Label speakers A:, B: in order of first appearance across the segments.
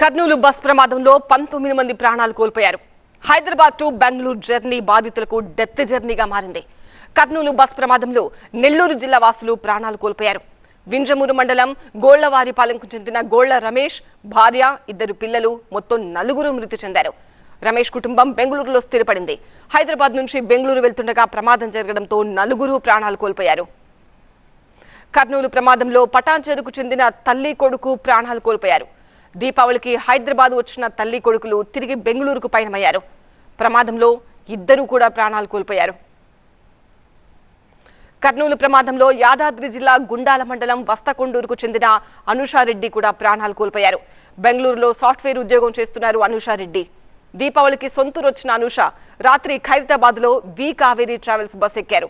A: Kurnool bus ప్రమాదంలో పంతొమ్మిది మంది ప్రాణాలు కోల్పోయారు. హైదరాబాద్ టు బెంగళూరు జర్నీ బాధితులకు డెత్ జర్నీగా మారింది. కర్నూలు బస్ ప్రమాదంలో నెల్లూరు జిల్లా వాసులు ప్రాణాలు కోల్పోయారు. వింజమూరు మండలం గోళ్ళవారిపాలెంకు చెందిన గోళ్ళ రమేష్ భార్య ఇద్దరు పిల్లలు మొత్తం నలుగురు మృతి చెందారు. రమేష్ కుటుంబం బెంగళూరులో స్థిరపడింది. హైదరాబాద్ నుంచి బెంగళూరు వెళ్తుండగా ప్రమాదం జరగడంతో నలుగురు ప్రాణాలు కోల్పోయారు. కర్నూలు ప్రమాదంలో పటాన్చెరుకు చెందిన తల్లి కొడుకు ప్రాణాలు కోల్పోయారు. దీపావళికి హైదరాబాద్ వచ్చిన తల్లి కొడుకులు తిరిగి బెంగళూరుకు పయనమయ్యారు. ప్రమాదంలో ఇద్దరు కూడా ప్రాణాలు కోల్పోయారు. కర్నూలు ప్రమాదంలో యాదాద్రి జిల్లా గుండాల మండలం వస్తకొండూరుకు చెందిన అనుషారెడ్డి కూడా ప్రాణాలు కోల్పోయారు. బెంగళూరులో సాఫ్ట్వేర్ ఉద్యోగం చేస్తున్నారు అనుషారెడ్డి. దీపావళికి సొంతూరు వచ్చిన అనుష రాత్రి ఖైరతాబాద్లో వి కావేరీ ట్రావెల్స్ బస్ ఎక్కారు.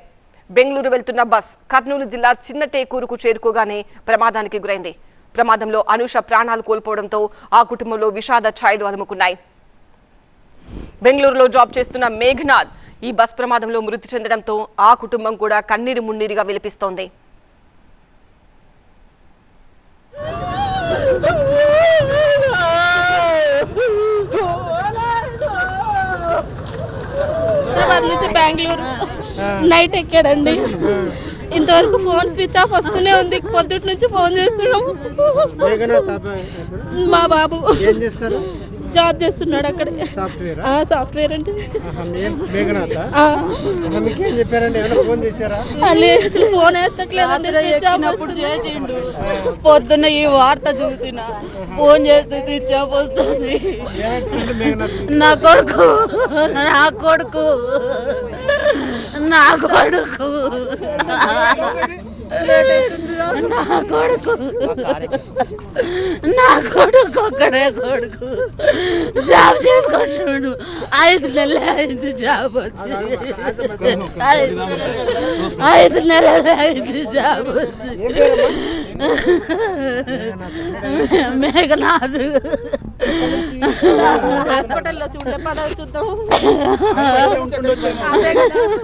A: బెంగళూరు వెళ్తున్న బస్ కర్నూలు జిల్లా చిన్నటేకూరుకు చేరుకోగానే ప్రమాదానికి గురైంది. ప్రమాదంలో అనుష ప్రాణాలు కోల్పోవడంతో ఆ కుటుంబంలో విషాద ఛాయలు అలుముకున్నాయి. బెంగళూరులో జాబ్ చేస్తున్న మేఘనాథ్ ఈ బస్ ప్రమాదంలో మృతి చెందడంతో ఆ కుటుంబం కూడా కన్నీరు మున్నీరుగా విలపిస్తోంది.
B: నుంచి బెంగళూరు. నైట్ ఎక్కాడండి. ఇంతవరకు ఫోన్ స్విచ్ ఆఫ్ వస్తూనే ఉంది. పొద్దుటి నుంచి ఫోన్ చేస్తున్నాం
C: మేఘనాథ్ అబ్బాయి ఇప్పుడు
B: మా బాబు.
C: ఏం చేస్తారు?
B: జాబ్ చేస్తున్నాడు అక్కడ.
C: సాఫ్ట్వేర్?
B: ఆ, సాఫ్ట్వేర్ అంటే. అసలు ఫోన్ ఎత్తట్లేదండి స్విచ్ ఆఫ్ వస్తుంది.
D: పొద్దున్న ఈ వార్త చూసిన. ఫోన్ చేస్తే స్విచ్ ఆఫ్ వస్తుంది. నా కొడుకు నా కొడుకు నా కొడుకు. నా కొడుకు. నా కొడుకు ఒక్కడే కొడుకు. జాబ్ చేసుకుంటున్నాడు. ఐదు నెలలు ఐదు జాబ్ వచ్చి. ఐదు- నెలలు ఐదు జాబ్ వచ్చి. మేఘనాథ్.
B: హాస్పిటల్లో చూడలే పద చూద్దాం.
C: ఉంటుండొచ్చు
B: అదే కదా.